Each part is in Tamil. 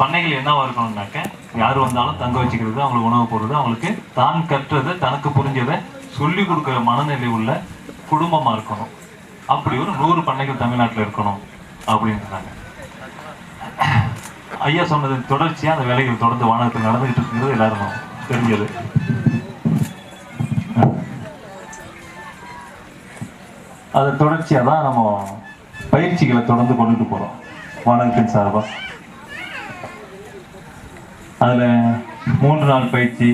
பண்ணைகள் என்னவா இருக்கணும்னாக்க யார் வந்தாலும் தங்க வச்சுக்கிறது அவங்களுக்கு உணவு போடுறது அவங்களுக்கு தான் கற்றதை தனக்கு புரிஞ்சதை சொல்லி கொடுக்குற மனநிலை உள்ள குடும்பமா இருக்கணும். அப்படி ஒரு நூறு பண்ணைகள் தமிழ்நாட்டில் இருக்கணும் அப்படின்றாங்க ஐயா சொன்னது தொடர்ச்சியா அந்த வேலைகள் தொடர்ந்து வானத்தில் நடந்துகிட்டு இருக்கிறது எல்லாரும் தெரிஞ்சது. அது தொடர்ச்சியாக தான் நம்ம பயிற்சிகளை தொடர்ந்து கொண்டுட்டு போறோம். வானகத்தின் சார்பா. அதில் மூன்று நாள் பயிற்சி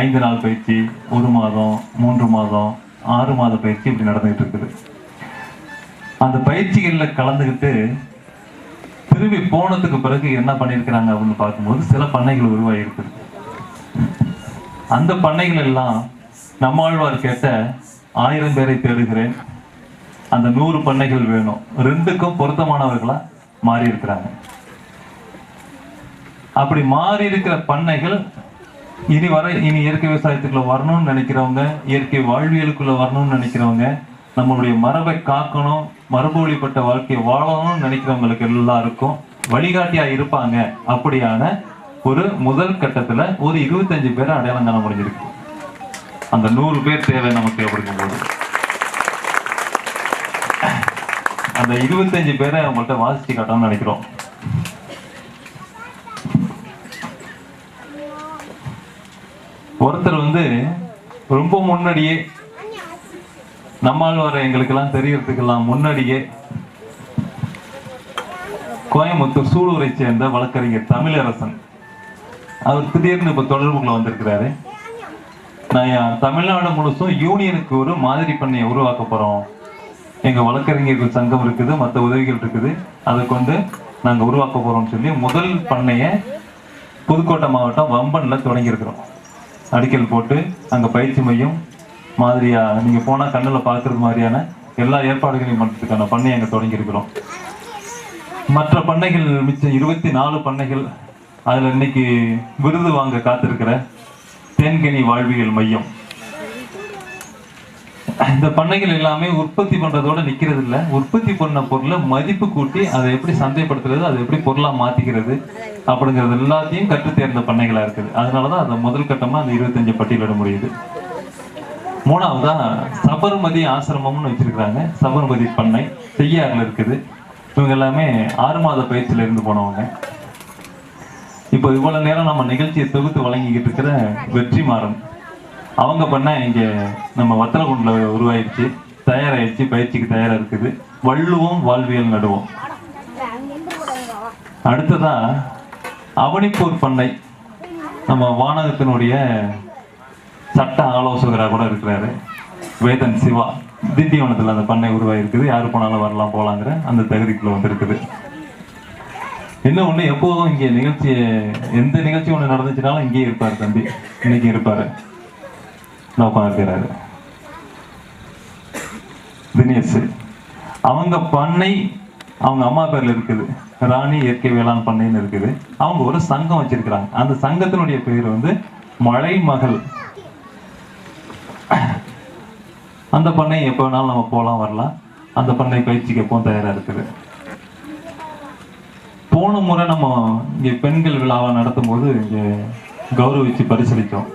ஐந்து நாள் பயிற்சி ஒரு மாதம் மூன்று மாதம் ஆறு மாத பயிற்சி இப்படி நடந்துகிட்டு இருக்குது. அந்த பயிற்சிகளில் கலந்துக்கிட்டு திரும்பி போனதுக்கு பிறகு என்ன பண்ணியிருக்கிறாங்க அப்படின்னு பார்க்கும்போது சில பண்ணைகள் உருவாகியிருக்குது. அந்த பண்ணைகள் எல்லாம் நம்மாழ்வார் கேட்ட ஆயிரம் பேரை தேடுகிறேன். அந்த நூறு பண்ணைகள் வேணும். ரெண்டுக்கும் பொருத்தமானவர்களாக மாறி இருக்கிறாங்க அப்படி மாறி இருக்கிற பண்ணைகள் இனி வர இனி இயற்கை விவசாயத்துக்குள்ள வரணும்னு நினைக்கிறவங்க இயற்கை வாழ்வியலுக்குள்ள வரணும்னு நினைக்கிறவங்க நம்மளுடைய மரபை காக்கணும் மரபு வழிபட்ட வாழ்க்கையை வாழணும்னு நினைக்கிறவங்களுக்கு எல்லாருக்கும் வழிகாட்டியா இருப்பாங்க அப்படியான ஒரு முதல் கட்டத்துல ஒரு இருபத்தஞ்சு பேரை அடையாளம் காண முடிஞ்சிருக்கு. அந்த நூறு பேர் தேவை நமக்கு அப்படிங்கும்போது. அந்த இருபத்தஞ்சு பேரை அவங்கள்ட்ட வாசிச்சு காட்டணும்னு நினைக்கிறோம். ஒருத்தர் வந்து ரொம்ப முன்னாடியே நம்மால் வர எங்களுக்கெல்லாம் தெரியறதுக்கெல்லாம் முன்னாடியே கோயம்புத்தூர் சூலூரை சேர்ந்த வழக்கறிஞர் தமிழரசன். அவர் திடீர்னு இப்போ தொடர்புக்குள்ள வந்திருக்கிறாரு. நான் தமிழ்நாடு முழுசும் யூனியனுக்கு ஒரு மாதிரி பண்ணையை உருவாக்க போகிறோம் எங்கள் வழக்கறிஞர்கள் சங்கம் இருக்குது மற்ற உதவிகள் இருக்குது. அதை கொண்டு நாங்கள் உருவாக்க போகிறோம்னு சொல்லி முதல் பண்ணையை புதுக்கோட்டை மாவட்டம் வம்பனில் தொடங்கியிருக்கிறோம். அடிக்கல் போட்டு அங்கே பயிற்சி மையம் மாதிரியாக நீங்கள் போனால் கண்ணில் பார்க்குறது மாதிரியான எல்லா ஏற்பாடுகளையும் பண்ணுறதுக்கான பண்ணை அங்கே தொடங்கியிருக்கிறோம். மற்ற பண்ணைகள் மிச்சம் இருபத்தி நாலு பண்ணைகள் அதில் இன்னைக்கு விருது வாங்க காத்திருக்கிற தேன்கனி வாழ்வியல் மையம். இந்த பண்ணைகள் எல்லாமே உற்பத்தி பண்றதோட நிக்கிறது இல்ல உற்பத்தி பண்ண பொருளை மதிப்பு கூட்டி அதை எப்படி சந்தைப்படுத்துறது அதை எப்படி பொருளா மாத்திக்கிறது அப்படிங்கிறது எல்லாத்தையும் கற்று தேர்ந்த பண்ணைகளா இருக்குது. அதனாலதான் அந்த முதல் கட்டமா அந்த இருபத்தஞ்சு பட்டியலிட முடியுது. மூணாவதா சபர்மதி ஆசிரமம்னு வச்சிருக்காங்க சபர்மதி பண்ணை செய்யாறுல இருக்குது. இவங்க எல்லாமே ஆறு மாத பயிற்சியில இருந்து போனவங்க. இப்போ இவ்வளவு நேரம் நம்ம நிகழ்ச்சியை தொகுத்து வழங்கிக்கிட்டு இருக்கிற வெற்றி மாறன் அவங்க பண்ண இங்கே நம்ம வத்தலகுண்டில் உருவாயிடுச்சு தயாராகிடுச்சு பயிற்சிக்கு தயாராக இருக்குது. வள்ளுவோம் வாழ்வியல் நடுவோம். அடுத்ததா அவனிப்பூர் பண்ணை. நம்ம வானகத்தினுடைய சட்ட ஆலோசகராக கூட இருக்கிறாரு. வேதன் சிவா. திண்டிவனத்தில் அந்த பண்ணை உருவாகிருக்குது யார் போனாலும் வரலாம் போகலாங்கிற அந்த தகுதிக்குள்ள வந்திருக்குது. இன்னும் ஒன்று எப்போதும் இங்கே நிகழ்ச்சி எந்த நிகழ்ச்சி ஒன்று நடந்துச்சுனாலும் இங்கேயே இருப்பார் தம்பி. இன்னைக்கு இருப்பார். உட்காந்துருக்கிறாரு தினேஷ் அவங்க பண்ணை அவங்க அம்மா பேர்ல இருக்குது. ராணி இயற்கை வேளாண் பண்ணைன்னு இருக்குது. அவங்க ஒரு சங்கம் வச்சிருக்கிறாங்க. அந்த சங்கத்தினுடைய பேர் வந்து மழை மகள். அந்த பண்ணை எப்போ வேணாலும் நம்ம போகலாம் வரலாம். அந்த பண்ணை பயிற்சிக்கு எப்பவும் தயாரா இருக்குது. போன முறை நம்ம இங்க பெண்கள் விழாவை நடத்தும் போது இங்க கௌரவிச்சு பரிசளித்தோம்.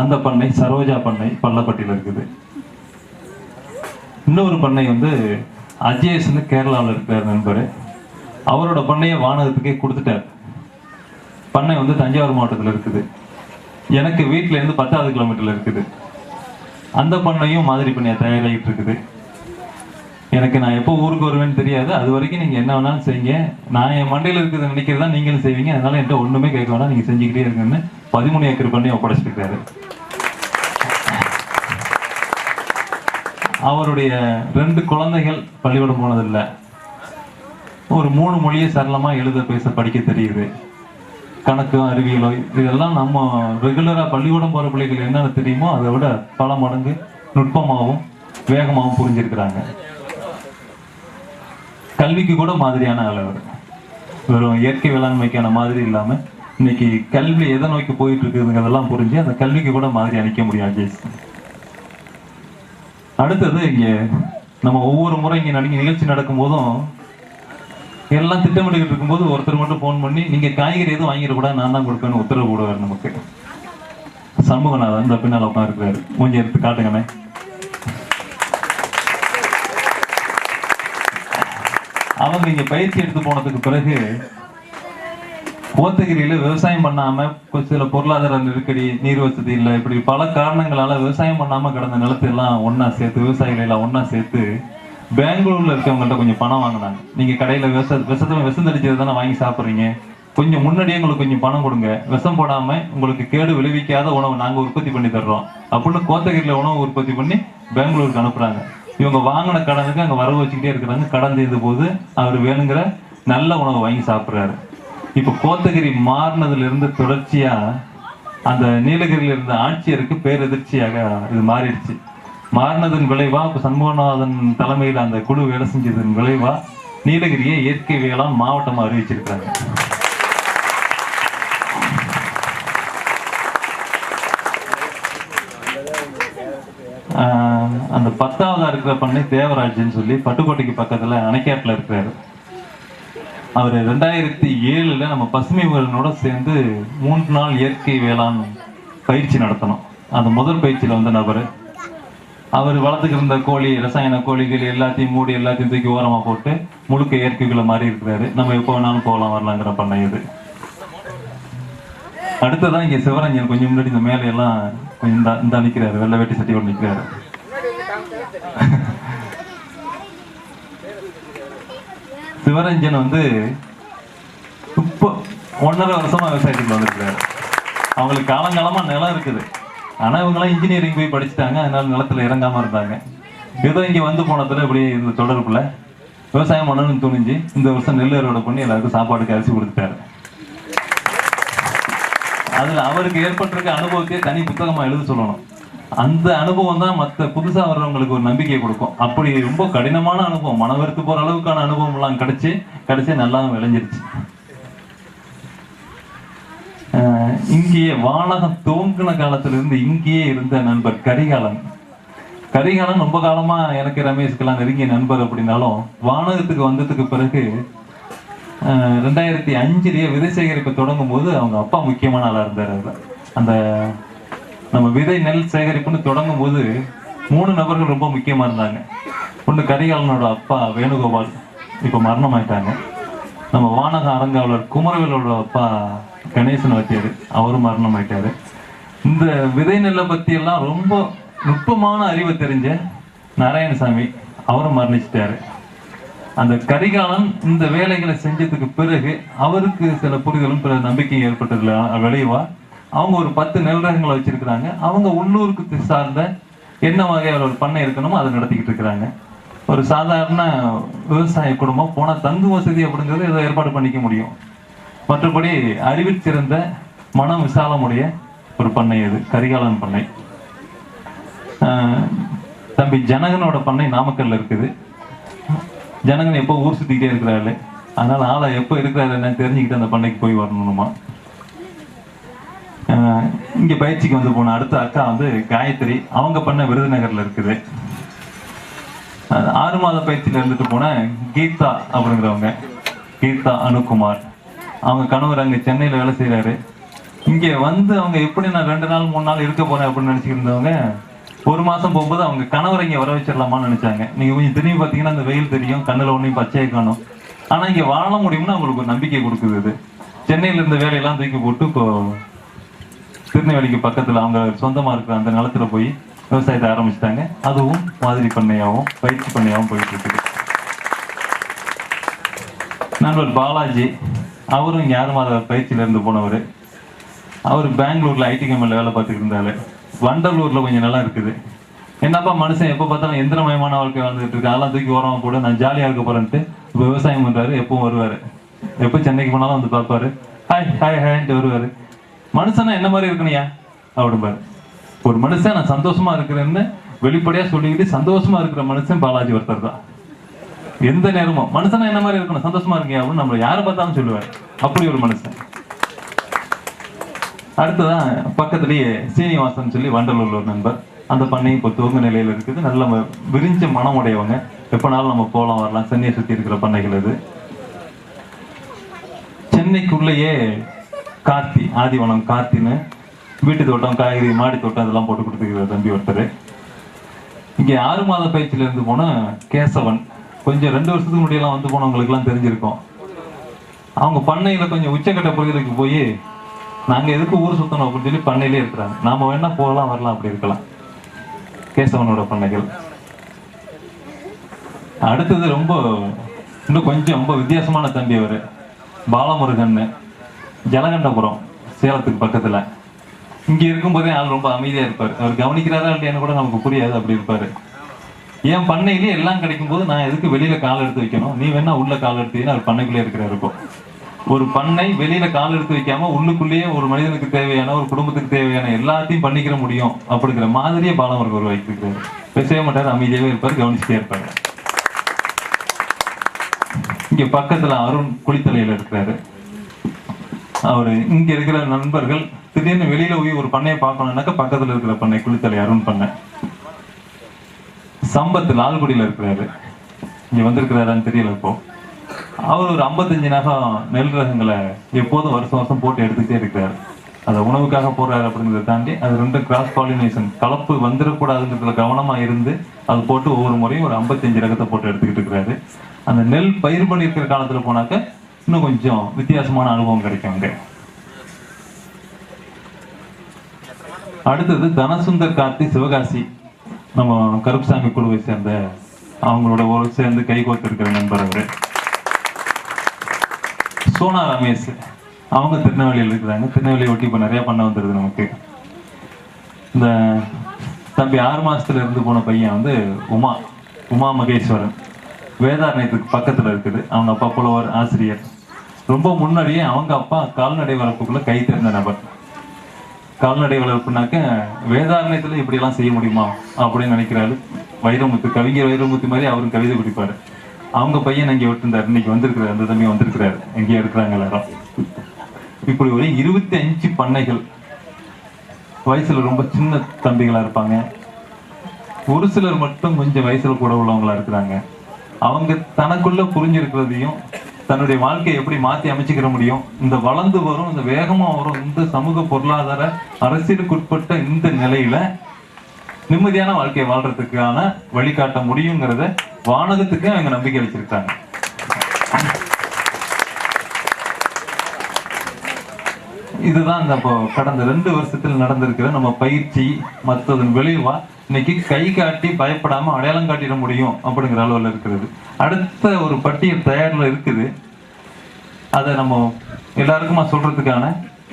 அந்த பண்ணை சரோஜா பண்ணை பள்ளப்பட்டியில் இருக்குது. இன்னொரு பண்ணை வந்து அஜேஷ்னு கேரளாவில் இருக்கிறார் நண்பர். அவரோட பண்ணையை வானகத்துக்கே கொடுத்துட்டார். பண்ணை வந்து தஞ்சாவூர் மாவட்டத்தில் இருக்குது. எனக்கு வீட்டிலேருந்து பத்தாவது கிலோமீட்டரில் இருக்குது. அந்த பண்ணையும் மாதிரி பண்ணையா தயாராகிட்டு இருக்குது. எனக்கு நான் எப்போ ஊருக்கு வருவேன்னு தெரியாது. அது வரைக்கும் நீங்கள் என்ன வேணாலும் செய்யுங்க. நான் என் மண்டையில் இருக்கிறத நினைக்கிறதா நீங்களும் செய்வீங்க. அதனால என்கிட்ட ஒன்றுமே கேட்க வேணாம். நீங்கள் செஞ்சுக்கிட்டே இருக்குன்னு பதிமூணு ஏக்கர் பண்ணி ஒப்படைச்சிருக்காரு. அவருடைய ரெண்டு குழந்தைகள் பள்ளிக்கூடம் போனதில்லை. ஒரு மூணு மொழியை சரளமாக எழுத பேச படிக்க தெரியுது. கணக்கு அறிவியலோ இதெல்லாம் நம்ம ரெகுலராக பள்ளிக்கூடம் போகிற பிள்ளைகள் என்னென்ன தெரியுமோ அதை விட பல மடங்கு நுட்பமாகவும் வேகமாகவும் புரிஞ்சிருக்கிறாங்க. கல்விக்கு கூட மாதிரியான ஆள் அவர் வெறும் இயற்கை வேளாண்மைக்கான மாதிரி இல்லாமல் இன்னைக்கு கல்வி எதை நோக்கி போயிட்டு இருக்குதுங்கிறதெல்லாம் புரிஞ்சு அந்த கல்விக்கு கூட மாதிரி அணிக்க முடியும் அஜேஷ் அடுத்தது இங்கே நம்ம ஒவ்வொரு முறை இங்கே நடிக்க நிகழ்ச்சி நடக்கும் போதும் எல்லாம் திட்டமிட்டுக்கிட்டு இருக்கும்போது ஒருத்தர் மட்டும் ஃபோன் பண்ணி நீங்கள் காய்கறி எதுவும் வாங்கிடக்கூடாது நான் தான் கொடுப்பேன்னு உத்தரவு போடுவார் நமக்கு. சண்முகநாதன் இந்த பின்னால் உட்காந்துருக்காரு கொஞ்சம் எடுத்து காட்டுங்கண்ணே. அவங்க இங்க பயிற்சி எடுத்து போனதுக்கு பிறகு கோத்தகிரியில விவசாயம் பண்ணாம சில பொருளாதார நெருக்கடி நீர் வசதி இல்லை இப்படி பல காரணங்களால விவசாயம் பண்ணாம கிடந்த நிலத்தை எல்லாம் ஒன்னா சேர்த்து விவசாயிகளை எல்லாம் ஒன்னா சேர்த்து பெங்களூர்ல இருக்கவங்கள்ட்ட கொஞ்சம் பணம் வாங்கினாங்க. நீங்க கடையில விஷ விஷத்தை விஷம் தடிச்சது தானே வாங்கி சாப்பிட்றீங்க. கொஞ்சம் முன்னாடியே உங்களுக்கு கொஞ்சம் பணம் கொடுங்க. விஷம் போடாம உங்களுக்கு கேடு விளைவிக்காத உணவு நாங்க உற்பத்தி பண்ணி தர்றோம். அப்படின்னு கோத்தகிரியில உணவு உற்பத்தி பண்ணி பெங்களூருக்கு அனுப்புறாங்க. இவங்க வாங்கின கடனுக்கு அங்கே வரவு வச்சுக்கிட்டே இருக்கிறாங்க. கடன் தீர்ந்த போது அவர் வேணுங்கிற நல்ல உணவை வாங்கி சாப்பிட்றாரு. இப்போ கோத்தகிரி மாறினதுலேருந்து தொடர்ச்சியாக அந்த நீலகிரியில் இருந்த ஆட்சியருக்கு பேரெதிர்ச்சியாக இது மாறிடுச்சு. மாறினதன் விளைவா இப்போ சண்முகநாதன் தலைமையில் அந்த குழு வேலை செஞ்சதன் விளைவா நீலகிரியை இயற்கை வேளாண் மாவட்டமாக அறிவிச்சிருக்கிறாங்க. அந்த பத்தாவதா இருக்கிற பண்ணை தேவராஜன் சொல்லி பட்டுக்கோட்டைக்கு பக்கத்துல அணைக்காட்டுல இருக்கிறாரு. அவர் ரெண்டாயிரத்தி ஏழுல நம்ம பசுமை வேலனோட சேர்ந்து மூன்று நாள் இயற்கை வேளாண் பயிற்சி நடத்தணும். அந்த முதல் பயிற்சியில வந்த நபர். அவர் வளர்த்துக்கிருந்த கோழி ரசாயன கோழிகள் எல்லாத்தையும் மூடி எல்லாத்தையும் தூக்கி ஓரமா போட்டு முழுக்க இயற்கைகளை மாறி இருக்கிறாரு. நம்ம எப்போ வேணாலும் போகலாம் வரலாங்கிற பண்ணை இது. அடுத்ததான் இங்க சிவரஞ்சன் கொஞ்சம் முன்னாடி இந்த மேலே எல்லாம் கொஞ்சம் இந்த இந்த வெள்ளை வேட்டி சட்டி கொண்டு நிக்கிறாரு. சிவரஞ்சன் வந்து இப்போ ஒன்றரை வருஷமா விவசாயத்துக்கு வந்துருக்காரு அவங்களுக்கு காலங்காலமா நிலம் இருக்குது. ஆனா இவங்கெல்லாம் இன்ஜினியரிங் போய் படிச்சுட்டாங்க. அதனால நிலத்துல இறங்காம இருந்தாங்க. ஏதோ இங்க வந்து போனதுல இப்படி இந்த தொடர்புல விவசாயம் பண்ணணும்னு துணிஞ்சு இந்த வருஷம் நெல் அறுவடை பண்ணி எல்லாருக்கும் சாப்பாடுக்கு அரிசி கொடுத்துட்டாரு. அதுல அவருக்கு ஏற்பட்டிருக்க அனுபவத்தையே தனி புத்தகமா எழுத சொல்லணும். அந்த அனுபவம் தான் மற்ற புதுசாக வர்றவங்களுக்கு ஒரு நம்பிக்கையை கொடுக்கும். அப்படி ரொம்ப கடினமான அனுபவம். மனவருக்கு போகிற அளவுக்கான அனுபவம் எல்லாம் கிடைச்சி கிடைச்சு நல்லா விளைஞ்சிருச்சு. இங்கேயே வானகம் துவங்கின காலத்திலிருந்து இங்கேயே இருந்த நண்பர் கரிகாலன். கரிகாலன் ரொம்ப காலமா எனக்கு ரமேஷ்கெல்லாம் நெருங்கிய நண்பர் அப்படின்னாலும் வானகத்துக்கு வந்ததுக்கு பிறகு ரெண்டாயிரத்தி அஞ்சுலேயே விதை சேகரிப்பு தொடங்கும் போது அவங்க அப்பா முக்கியமான ஆளாக இருந்தார் அந்த நம்ம விதை நெல் சேகரிப்புன்னு தொடங்கும் போது மூணு நபர்கள் ரொம்ப முக்கியமா இருந்தாங்க. ஒன்று கரிகாலனோட அப்பா வேணுகோபால் இப்போ மரணம் ஆயிட்டாங்க நம்ம வானக அரங்காவலர் குமரவேலோட அப்பா கணேசன் வச்சாரு அவரும் மரணம் ஆயிட்டாரு இந்த விதை நெல்லை பத்தி எல்லாம் ரொம்ப நுட்பமான அறிவை தெரிஞ்ச நாராயணசாமி அவரும் மரணிச்சிட்டாரு. அந்த கரிகாலன் இந்த வேலைகளை செஞ்சதுக்கு பிறகு அவருக்கு சில புரிதலும் பிற நம்பிக்கையும் ஏற்பட்டதுல விளைவா அவங்க ஒரு பத்து நெல் ரகங்களை வச்சிருக்கிறாங்க. அவங்க உள்ளூருக்கு சார்ந்த என்ன வகையான ஒரு பண்ணை இருக்கணுமோ அதை நடத்திக்கிட்டு இருக்கிறாங்க. ஒரு சாதாரண விவசாய குடும்பம் போனால் தங்கு வசதி அப்படிங்கிறது ஏதோ ஏற்பாடு பண்ணிக்க முடியும். மற்றபடி அறிவில் சிறந்த மனம் விசாலமுடைய ஒரு பண்ணை அது கரிகாலன் பண்ணை. தம்பி ஜனகனோட பண்ணை நாமக்கல்ல இருக்குது. ஜனகன் எப்போ ஊர் சுத்திக்கிட்டே இருக்கிறாரு. அதனால ஆளை எப்போ இருக்கிறாரு என்ன தெரிஞ்சுக்கிட்டு அந்த பண்ணைக்கு போய் வரணுமா? இங்க பயிற்சிக்கு வந்து போன அடுத்த அக்கா வந்து காயத்ரி. அவங்க பண்ண விருதுநகர்ல இருக்குது. ஆறு மாத பயிற்சியில இருந்துட்டு போன கீதா அப்படிங்கிறவங்க. கீதா அனுகுமார். அவங்க கணவர் அங்க சென்னையில வேலை செய்யறாரு இங்க வந்து அவங்க எப்படி நான் ரெண்டு நாள் மூணு நாள் இருக்க போறேன் அப்படின்னு நினைச்சிட்டு இருந்தவங்க ஒரு மாசம் போகும்போது அவங்க கணவரை இங்க வர வச்சிடலாமான்னு நினைச்சாங்க. நீங்க கொஞ்சம் திரும்பி பாத்தீங்கன்னா அந்த வெயில் தெரியும் கண்ணுல ஒன்னையும் பச்சையை காணும். ஆனா இங்க வாழ முடியும்னு அவங்களுக்கு ஒரு நம்பிக்கை கொடுக்குது இது. சென்னையில இருந்த வேலையெல்லாம் தூக்கி போட்டு இப்போ திருநெல்வேலிக்கு பக்கத்துல அவங்க சொந்தமா இருக்கிற அந்த நிலத்துல போய் விவசாயத்தை ஆரம்பிச்சிட்டாங்க. அதுவும் மாதிரி பண்ணையாகவும் பயிற்சி பண்ணையாவும் போயிட்டு இருக்குது. நண்பர் பாலாஜி அவரும் யாரும் அதை பயிற்சியிலேருந்து பயிற்சியில இருந்து போனவர். அவர் பெங்களூர்ல ஐடி கம்பெனியில் வேலை பார்த்துட்டு இருந்தாரு. வண்டலூரில் கொஞ்சம் நல்லா இருக்குது. என்னப்பா மனுஷன் எப்போ பார்த்தாலும் எந்திரமயமான வாழ்க்கை வாழ்ந்துட்டு இருக்கு. அதெல்லாம் தூக்கி ஓரமாக போட நான் ஜாலியாக இருக்க போறேன்ட்டு விவசாயம் பண்றாரு எப்பவும் வருவாரு. எப்போ சென்னைக்கு போனாலும் வந்து பார்ப்பாரு. ஹாய் ஹாய் ஹாய்ன்ட்டு வருவாரு. மனுஷனா என்ன மாதிரி இருக்கணையா அப்படிம்பாரு. ஒரு மனுஷன் நான் சந்தோஷமா இருக்கிறேன்னு வெளிப்படையா சொல்லிக்கிட்டு சந்தோஷமா இருக்கிற மனுஷன் பாலாஜி ஒருத்தர் தான். எந்த நேரமும். மனுஷனா என்ன மாதிரி இருக்கணும்? சந்தோஷமா இருக்கீங்க அப்படின்னு நம்மள யாரை பார்த்தாலும் சொல்லுவார். அப்படி ஒரு மனுஷன். அடுத்ததான் பக்கத்துலயே சீனிவாசன் சொல்லி வண்டலூர்ல ஒரு நண்பர். அந்த பண்ணை இப்போ துவங்க நிலையில இருக்குது. நல்ல விரிஞ்ச மனம் உடையவங்க எப்பனாலும் நம்ம போகலாம் வரலாம். சென்னையை சுத்தி இருக்கிற பண்ணைகள் இது சென்னைக்குள்ளேயே கார்த்தி ஆதிவனம் கார்த்தின்னு வீட்டு தோட்டம் காய்கறி மாடி தோட்டம் இதெல்லாம் போட்டு கொடுத்துருக்கிற தம்பி ஒருத்தர். இங்கே ஆறு மாத பயிற்சியில இருந்து போன கேசவன். கொஞ்சம் ரெண்டு வருஷத்துக்கு முன்னாடியெல்லாம் வந்து போனவங்களுக்குலாம் தெரிஞ்சிருக்கும். அவங்க பண்ணையில கொஞ்சம் உச்சக்கட்ட பகுதிக்கு போய் நாங்க எதுக்கு ஊர் சுத்தணும்? அப்படின்னு சொல்லி பண்ணையிலே இருக்கிறாங்க. நாம வேணா போகலாம் வரலாம் அப்படி இருக்கலாம். கேசவனோட பண்ணைகள். அடுத்தது ரொம்ப இன்னும் கொஞ்சம் ரொம்ப வித்தியாசமான தம்பி அவர். பாலமுருகன் ஜலகண்டபுரம் சேலத்துக்கு பக்கத்தில். இங்கே இருக்கும்போதே ஆள் ரொம்ப அமைதியாக இருப்பார். அவர் கவனிக்கிறாரா இல்லையான்னு கூட நமக்கு புரியாது அப்படி இருப்பார். என் பண்ணையிலேயே எல்லாம் கிடைக்கும் போது நான் எதுக்கு வெளியில கால் எடுத்து வைக்கணும்? நீ வேணா உள்ள கால் எடுத்தீங்கன்னா அவர் பண்ணைக்குள்ளே இருக்கிறார் இருக்கும் ஒரு பண்ணை வெளியில கால் எடுத்து வைக்காம உள்ளுக்குள்ளேயே ஒரு மனிதனுக்கு தேவையான ஒரு குடும்பத்துக்கு தேவையான எல்லாத்தையும் பண்ணிக்கிற முடியும் அப்படிங்கிற மாதிரியே பாலமருக்கு ஒரு வைத்திருக்கிறாரு பேசவே மாட்டார் அமைதியாகவே இருப்பார் கவனிச்சுட்டே இருப்பாங்க இங்க பக்கத்துல அருண் குளித்தலையில இருக்கிறாரு. அவர் இங்க இருக்கிற நண்பர்கள் திடீர்னு வெளியில போய் ஒரு பண்ணையை பார்க்கணும்னாக்க பக்கத்துல இருக்கிற பண்ணை குளித்தலை அருண் பண்ணை. சம்பத்து லால்குடியில இருக்கிறாரு. இங்க வந்திருக்கிறாரான்னு தெரியல இப்போ. அவர் ஒரு 55 நகம் நெல் ரகங்களை எப்போதும் வருஷம் வருஷம் போட்டு எடுத்துக்கிட்டே இருக்கிறாரு. அதை உணவுக்காக போடுறாரு அப்படிங்கிறத தாண்டி அது ரெண்டும் கிராஸ் பாலினேஷன் கலப்பு வந்துடக்கூடாதுங்கிறதுல கவனமா இருந்து அது போட்டு ஒவ்வொரு முறையும் ஒரு 55 ரகத்தை போட்டு எடுத்துக்கிட்டு இருக்கிறாரு. அந்த நெல் பயிர் பண்ணியிருக்கிற காலத்துல போனாக்க இன்னும் கொஞ்சம் வித்தியாசமான அனுபவம் கிடைக்கும் அங்க. அடுத்தது தனசுந்தர் கார்த்தி சிவகாசி. நம்ம கருப்புசாமி குழுவை சேர்ந்த அவங்களோட ஒரு சேர்ந்து கைகோர்த்து கோத்திருக்கிற நண்பர் அவரு. சோனா ரமேஷ் அவங்க திருநெல்வேலியில் இருக்கிறாங்க. திருநெல்வேலியை ஒட்டி இப்போ நிறைய பண்ண வந்துருது நமக்கு. இந்த தம்பி ஆறு மாசத்துல இருந்து போன பையன் வந்து உமா உமா மகேஸ்வரன். வேதாரண்யத்துக்கு பக்கத்தில் இருக்குது. அவங்க அப்பா புலவர் ஆசிரியர். ரொம்ப முன்னாடியே அவங்க அப்பா கால்நடை வளர்ப்புக்குள்ள கை தேர்ந்த நபர். கால்நடை வளர்ப்புனாக்க வேதாரண்யத்துல இப்படியெல்லாம் செய்ய முடியுமா அப்படின்னு நினைக்கிறாரு. வைரமுத்து கவிஞர் வைரமுத்து மாதிரி அவரும் கவிதை பிடிப்பாரு. அவங்க பையன் இங்க விட்டுருந்தார். இன்னைக்கு வந்திருக்கிறார். அந்த தம்பி வந்திருக்கிறாரு. எங்கேயோ இருக்கிறாங்க எல்லாரும். இப்படி ஒரு இருபத்தி அஞ்சு பண்ணைகள். வயசுல ரொம்ப சின்ன தம்பிகளா இருப்பாங்க. ஒரு சிலர் மட்டும் கொஞ்சம் வயசுல கூட உள்ளவங்களா இருக்கிறாங்க. அவங்க தனக்குள்ள புரிஞ்சிருக்கிறதையும் தன்னுடைய வாழ்க்கையை எப்படி மாத்தி அமைச்சுக்கிற முடியும் இந்த வளர்ந்து வரும் இந்த வேகமா வரும் இந்த சமூக பொருளாதார அரசியலுக்குட்பட்ட இந்த நிலையில நிம்மதியான வாழ்க்கையை வாழ்றதுக்கான வழிகாட்ட முடியுங்கிறத வானகத்துக்கு அவங்க நம்பிக்கை வச்சிருக்காங்க. இதுதான் இந்த இப்போ கடந்த ரெண்டு வருஷத்தில் நடந்திருக்கிற நம்ம பயிற்சி மற்றதன் விளைவா இன்னைக்கு கை காட்டி பயப்படாம அடையாளம் காட்டிட முடியும் அப்படிங்கிற அளவில் இருக்கிறது. அடுத்த ஒரு பட்டியல் தயாரில் இருக்குது. அதை நம்ம எல்லாருக்குமா சொல்றதுக்கான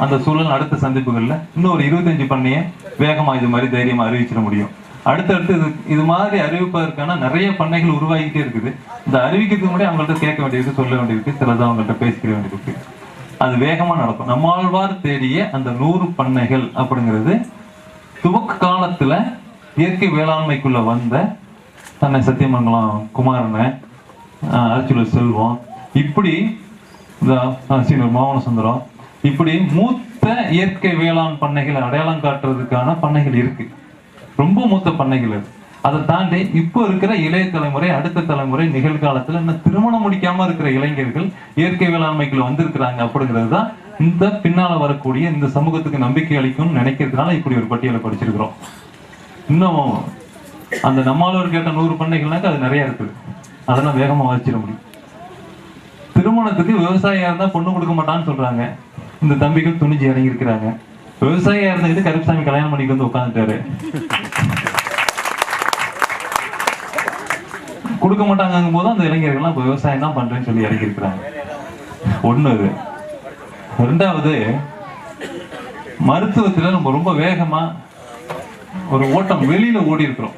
அந்த சூழல் அடுத்த சந்திப்புகளில் இன்னும் ஒரு இருபத்தஞ்சு பண்ணைய வேகமாக இது மாதிரி தைரியமாக அறிவிச்சிட முடியும். அடுத்தடுத்து இது இது மாதிரி அறிவிப்பதற்கான நிறைய பண்ணைகள் உருவாகிட்டே இருக்குது. இந்த அறிவிக்கிறதுக்கு முன்னாடி அவங்கள்ட்ட கேட்க வேண்டியிருக்கு சொல்ல வேண்டியிருக்கு சிலதான் அவங்கள்ட்ட பேசிக்கிற வேண்டியிருக்கு. அது வேகமாக நடக்கும். நம்மாழ்வார் தேடிய அந்த நூறு பண்ணைகள் அப்படிங்கிறது துவக்க காலத்தில் இயற்கை வேளாண்மைக்குள்ளே வந்த தன்னை சத்தியமங்கலம் குமாரனை ஆஹ் செல்வம். இப்படி இந்த மோகன சுந்தரம் இப்படி மூத்த இயற்கை வேளாண் பண்ணைகளை அடையாளம் காட்டுறதுக்கான பண்ணைகள் இருக்கு. ரொம்ப மூத்த பண்ணைகள் இருக்குது அதை தாண்டி இப்போ இருக்கிற இளைய தலைமுறை அடுத்த தலைமுறை நிகழ்காலத்துல இன்னும் திருமணம் முடிக்காம இருக்கிற இளைஞர்கள் இயற்கை வேளாண்மைக்குள்ள வந்திருக்கிறாங்க அப்படிங்கிறது தான் இந்த பின்னால வரக்கூடிய இந்த சமூகத்துக்கு நம்பிக்கை அளிக்கும்னு நினைக்கிறதுனால இப்படி ஒரு பட்டியலை படிச்சிருக்கிறோம். இன்னும் அந்த நம்மளோட கேட்ட நூறு பண்ணைகள்னாக்க அது நிறைய இருக்குது. அதெல்லாம் வேகமாக வச்சிட முடியும். திருமணத்துக்கு விவசாயியாக இருந்தால் பொண்ணு கொடுக்க மாட்டான்னு சொல்றாங்க. இந்த தம்பிகள் துணிஞ்சு இறங்கியிருக்கிறாங்க. விவசாயியாக விவசாயியா இது கருப்புசாமி கல்யாணம் பண்ணிட்டு வந்து உட்காந்துட்டாரு கொடுக்க மாட்டாங்கும் போது அந்த இளைஞர்கள்லாம் இப்போ விவசாயம் தான் பண்றேன்னு சொல்லி இறங்கி இருக்கிறாங்க அது ரெண்டாவது மருத்துவத்துல நம்ம ரொம்ப வேகமா ஒரு ஓட்டம் வெளியில ஓடி இருக்கிறோம்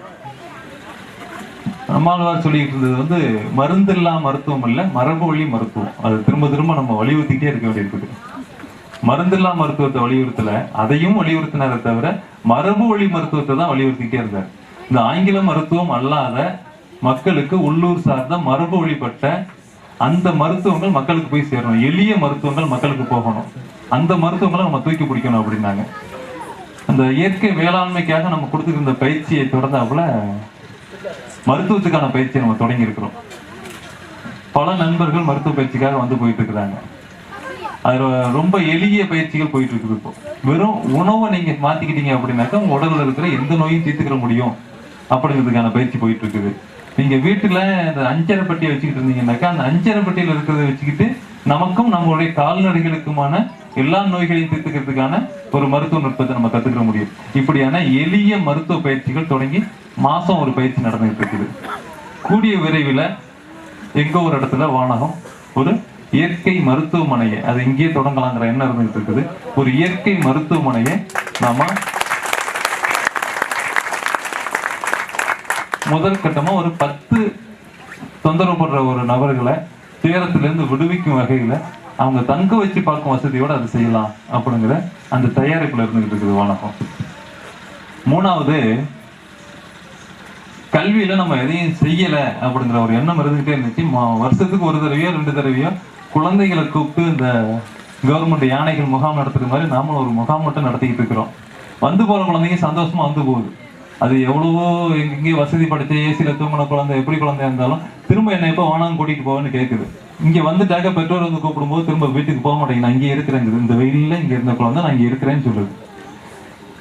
நம்மாழ்வார் சொல்லிட்டு இருந்தது வந்து மருந்து இல்லாம மருத்துவம் இல்லை மரபு வழி மருத்துவம். அது திரும்ப திரும்ப நம்ம வலியுறுத்திட்டே இருக்க வேண்டியிருக்குது. மருந்தில்லா மருத்துவத்தை வலியுறுத்தல அதையும் வலியுறுத்தினாரே தவிர மரபு வழி மருத்துவத்தை தான் வலியுறுத்திட்டே இருந்தார். இந்த ஆங்கில மருத்துவம் அல்லாத மக்களுக்கு உள்ளூர் சார்ந்த மரபு வழிபட்ட அந்த மருத்துவங்கள் மக்களுக்கு போய் சேரணும். எளிய மருத்துவங்கள் மக்களுக்கு போகணும். அந்த மருத்துவங்களை நம்ம தூக்கி பிடிக்கணும் அப்படின்னாங்க. அந்த இயற்கை வேளாண்மைக்காக நம்ம கொடுத்துருந்த பயிற்சியை தொடர்ந்தாப்புல மருத்துவத்துக்கான பயிற்சியை நம்ம தொடங்கி இருக்கிறோம் பல நண்பர்கள் மருத்துவ பயிற்சிக்காக வந்து போயிட்டு இருக்கிறாங்க அது ரொம்ப எளிய பயிற்சிகள் போயிட்டு இருக்குது இப்போ. வெறும் உணவை நீங்க மாத்திக்கிட்டீங்க அப்படின்னாக்கா உங்க உடல்ல இருக்கிற எந்த நோயும் தீர்த்துக்கிற முடியும். அப்படிங்கிறதுக்கான பயிற்சி போயிட்டு இருக்குது நீங்க வீட்டுல இந்த அஞ்சரை பட்டியை வச்சுக்கிட்டு இருந்தீங்கன்னாக்கா அந்த அஞ்சரை பட்டியில இருக்கிறத வச்சுக்கிட்டு நமக்கும் நம்மளுடைய கால்நடைகளுக்குமான எல்லா நோய்களையும் தீர்த்துக்கிறதுக்கான ஒரு மருத்துவ நுட்பத்தை நம்ம கத்துக்கிற முடியும். இப்படியான எளிய மருத்துவ பயிற்சிகள் தொடங்கி மாசம் ஒரு பயிற்சி நடந்துகிட்டு இருக்குது. கூடிய விரைவில் எங்க ஒரு இடத்துல வானகம் ஒரு இயற்கை மருத்துவமனையை அது இங்கேயே தொடங்கலாங்கிற எண்ணம் இருந்துகிட்டு இருக்குது. ஒரு இயற்கை மருத்துவமனையை நாம முதல் கட்டமாக ஒரு பத்து தொந்தரவுப்படுற ஒரு நபர்களை துயரத்திலிருந்து விடுவிக்கும் வகையில் அவங்க தங்க வச்சு பார்க்கும் வசதியோடு அதை செய்யலாம் அப்படிங்கிற அந்த தயாரிப்பில் இருந்துகிட்டு இருக்குது வணக்கம். மூணாவது கல்வியில் நம்ம எதையும் செய்யலை அப்படிங்கிற ஒரு எண்ணம் இருந்துகிட்டே இருந்துச்சு. மா- வருஷத்துக்கு ஒரு தடவையோ ரெண்டு தடவையோ குழந்தைகளை கூப்பிட்டு இந்த கவர்மெண்ட் யானைகள் முகாம் நடத்துகிற மாதிரி நாமளும் ஒரு முகாம் மட்டும் நடத்திக்கிட்டு இருக்கிறோம். வந்து போகிற குழந்தைங்க சந்தோஷமாக வந்து போகுது. அது எவ்வளவோ எங்கேயும் வசதி ஏசியில் தூங்கின குழந்தை எப்படி குழந்தையா இருந்தாலும் திரும்ப என்னை எப்போ வானாங்க கூட்டிகிட்டு போவேன்னு கேட்குது இங்கே வந்துட்டாக்க பெற்றோர் வந்து கூப்பிடும்போது திரும்ப வீட்டுக்கு போக மாட்டேங்க நான் இங்கே இருக்கிறேங்குது. இந்த வெயிலில் இங்கே இருந்த குழந்தை நான் இங்கே இருக்கிறேன்னு சொல்லுது.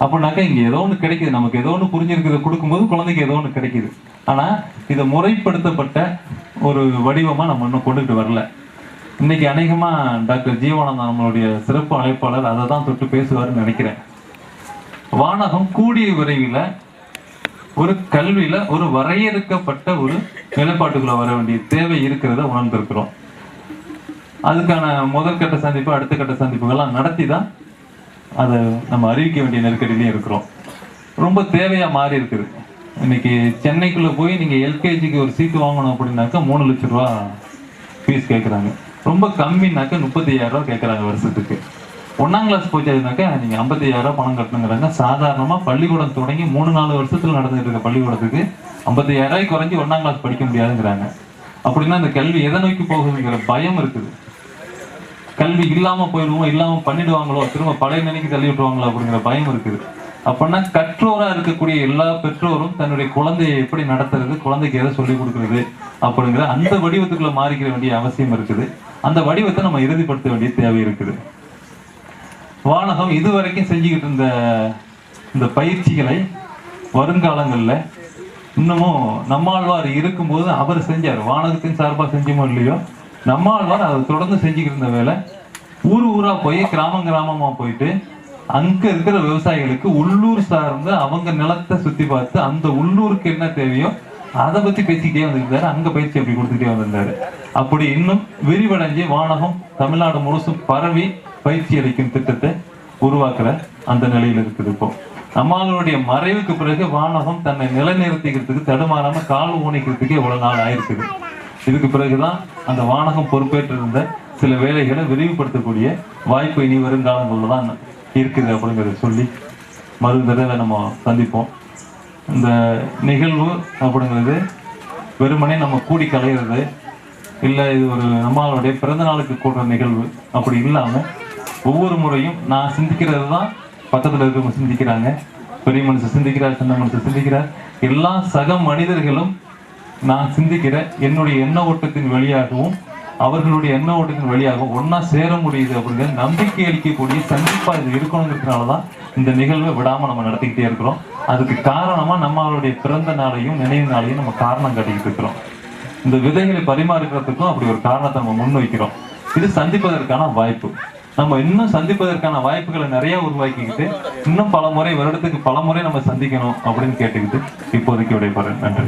அப்படின்னாக்கா இங்கே ஏதோ ஒன்று கிடைக்குது. நமக்கு ஏதோ ஒன்று புரிஞ்சிருக்கிறத கொடுக்கும்போது குழந்தைக்கு ஏதோ ஒன்று கிடைக்குது. ஆனால் இதை முறைப்படுத்தப்பட்ட ஒரு வடிவமாக நம்ம இன்னும் கொண்டுட்டு வரல. இன்னைக்கு அநேகமாக டாக்டர் ஜீவானந்தம் நம்மளுடைய சிறப்பு அழைப்பாளர் அதை தான் தொட்டு பேசுவாருன்னு நினைக்கிறேன். வானகம் கூடிய விரைவில் ஒரு கல்வியில ஒரு வரையறுக்கப்பட்ட ஒரு நிலைப்பாட்டுக்குள்ள வர வேண்டிய தேவை இருக்கிறத உணர்ந்திருக்கிறோம். அதுக்கான முதல் கட்ட சந்திப்பு அடுத்த கட்ட சந்திப்புகள்லாம் நடத்தி தான் அதை நம்ம அறிவிக்க வேண்டிய நெருக்கடியிலையும் இருக்கிறோம். ரொம்ப தேவையா மாறி இருக்குது. இன்னைக்கு சென்னைக்குள்ள போய் நீங்க எல்கேஜிக்கு ஒரு சீட்டு வாங்கணும் அப்படின்னாக்கா மூணு லட்ச ரூபா ஃபீஸ் கேட்குறாங்க ரொம்ப கம்மினாக்கா முப்பத்தி ஐயாயிரம் ரூபா கேட்குறாங்க வருஷத்துக்கு. ஒன்னாம் கிளாஸ் போச்சாருனாக்கா நீங்க ஐம்பத்தி ஐயாயிரம் பணம் கட்டணுங்கிறாங்க. சாதாரணமா பள்ளிக்கூடம் தொடங்கி மூணு நாலு வருஷத்துல நடந்துட்டு இருக்க பள்ளிக்கூடத்துக்கு ஐம்பத்தி ஐயாயிரம் குறைஞ்சி ஒன்னாம் கிளாஸ் படிக்க முடியாதுங்கிறாங்க. அப்படின்னா அந்த கல்வி எதை நோக்கி போகுதுங்கிற பயம் இருக்குது. கல்வி இல்லாம போயிடுவோம் இல்லாம பண்ணிடுவாங்களோ திரும்ப பழைய நிலைக்கு தள்ளி விட்டுருவாங்களோ அப்படிங்கிற பயம் இருக்குது. அப்படின்னா கற்றோரா இருக்கக்கூடிய எல்லா பெற்றோரும் தன்னுடைய குழந்தையை எப்படி நடத்துறது குழந்தைக்கு எதை சொல்லிக் கொடுக்கறது அப்படிங்கிற அந்த வடிவத்துக்குள்ள மாறிக்கிற வேண்டிய அவசியம் இருக்குது. அந்த வடிவத்தை நம்ம இறுதிப்படுத்த வேண்டிய தேவை இருக்குது. வானகம் இதுவரைக்கும் செஞ்சுக்கிட்டு இருந்த இந்த பயிற்சிகளை வருங்காலங்களில் இன்னமும் நம்மாழ்வார் இருக்கும்போது அவர் செஞ்சார். வானகத்தின் சார்பாக செஞ்சோமோ இல்லையோ? நம்மாழ்வார் அதை தொடர்ந்து செஞ்சுக்கிட்டு இருந்த வேலை ஊர் ஊராக போய் கிராமம் கிராமமாக போயிட்டு அங்கே இருக்கிற விவசாயிகளுக்கு உள்ளூர் சார்ந்து அவங்க நிலத்தை சுற்றி பார்த்து அந்த உள்ளூருக்கு என்ன தேவையோ அதை பற்றி பேசிக்கிட்டே வந்திருந்தாரு. அங்கே பயிற்சி அப்படி கொடுத்துட்டே வந்திருந்தாரு. அப்படி இன்னும் விரிவடைஞ்சு வானகம் தமிழ்நாடு முழுசும் பரவி பயிற்சி அளிக்கும் திட்டத்தை உருவாக்குற அந்த நிலையில் இருக்குது இப்போ. நம்மளுடைய மறைவுக்கு பிறகு வானகம் தன்னை நிலைநிறுத்திக்கிறதுக்கு தடுமாறாம கால் ஊனிக்கிறதுக்கு இவ்வளவு நாள் ஆயிருக்குது. இதுக்கு பிறகுதான் அந்த வானகம் பொறுப்பேற்றிருந்த சில வேலைகளை விரிவுபடுத்தக்கூடிய வாய்ப்பு இனி வருங்காலங்களில் தான் இருக்குது அப்படிங்கிறத சொல்லி மறு தடவை நம்ம சந்திப்போம். இந்த நிகழ்வு அப்படிங்கிறது வெறுமனே நம்ம கூடி கலையிறது இல்லை இது ஒரு நம்மளுடைய பிறந்த நாளுக்கு கூடுற நிகழ்வு அப்படி இல்லாமல் ஒவ்வொரு முறையும் நான் சிந்திக்கிறது தான் பக்கத்தில் இருக்கிறவங்க சிந்திக்கிறாங்க. பெரிய மனுஷன் சிந்திக்கிறார் சின்ன மனுஷன் சிந்திக்கிறார். எல்லா சக மனிதர்களும் நான் சிந்திக்கிற என்னுடைய எண்ண ஓட்டத்தின் வழியாகவும் அவர்களுடைய எண்ண ஓட்டத்தின் வழியாகவும் ஒன்றா சேர முடியுது அப்படிங்கிற நம்பிக்கை அளிக்கக்கூடிய சந்திப்பாக இது இருக்கணுங்கிறதுனால தான் இந்த நிகழ்வை விடாமல் நம்ம நடத்திக்கிட்டே இருக்கிறோம். அதுக்கு காரணமாக நம்மளுடைய பிறந்த நாளையும் நினைவு நாளையும் நம்ம காரணம் கட்டிக்கிட்டு இருக்கிறோம். இந்த விதைகளை பரிமாறுகிறதுக்கும் அப்படி ஒரு காரணத்தை நம்ம முன்வைக்கிறோம். இது சந்திப்பதற்கான வாய்ப்பு. நம்ம இன்னும் சந்திப்பதற்கான வாய்ப்புகளை நிறைய உருவாக்கிக்கிட்டு இன்னும் பல முறை வருடத்துக்கு பல முறை நம்ம சந்திக்கணும் அப்படின்னு கேட்டுக்கிட்டு இப்போதைக்கு விடைபெறேன். நன்றி.